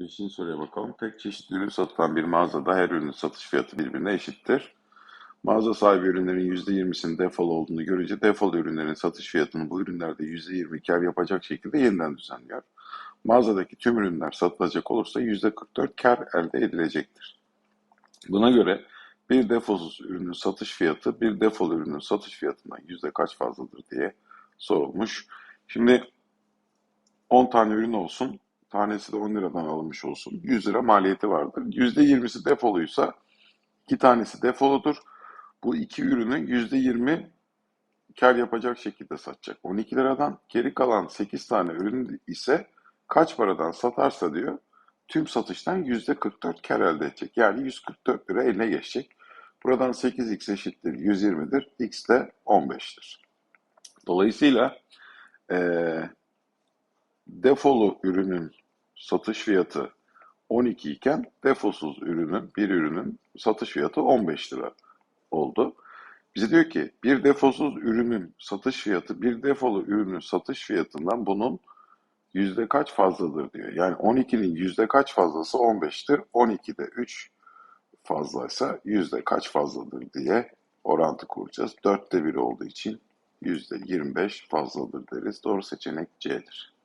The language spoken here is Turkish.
Beşinci soruya bakalım. Tek çeşit ürün satılan bir mağazada her ürünün satış fiyatı birbirine eşittir. Mağaza sahibi ürünlerin %20'sinin defol olduğunu görünce defol ürünlerin satış fiyatını bu ürünlerde %20 kar yapacak şekilde yeniden düzenliyor. Mağazadaki tüm ürünler satılacak olursa %44 kar elde edilecektir. Buna göre bir defolsuz ürünün satış fiyatı bir defol ürünün satış fiyatından yüzde kaç fazladır diye sorulmuş. Şimdi 10 tane ürün olsun. Tanesi de 10 liradan alınmış olsun. 100 lira maliyeti vardır. %20'si defoluysa iki tanesi defoludur. Bu iki ürünü %20 kar yapacak şekilde satacak. 12 liradan geri kalan 8 tane ürün ise kaç paradan satarsa diyor tüm satıştan %44 kar elde edecek. Yani 144 lira eline geçecek. Buradan 8x eşittir 120'dir. X de 15'tir. Dolayısıyla eee defolu ürünün satış fiyatı 12 iken defolsuz ürünün, bir ürünün satış fiyatı 15 lira oldu. Bize diyor ki bir defolsuz ürünün satış fiyatı bir defolu ürünün satış fiyatından bunun yüzde kaç fazladır diyor. Yani 12'nin yüzde kaç fazlası 15'tir. 12'de 3 fazlaysa yüzde kaç fazladır diye orantı kuracağız. 4'te 1 olduğu için yüzde 25 fazladır deriz. Doğru seçenek C'dir.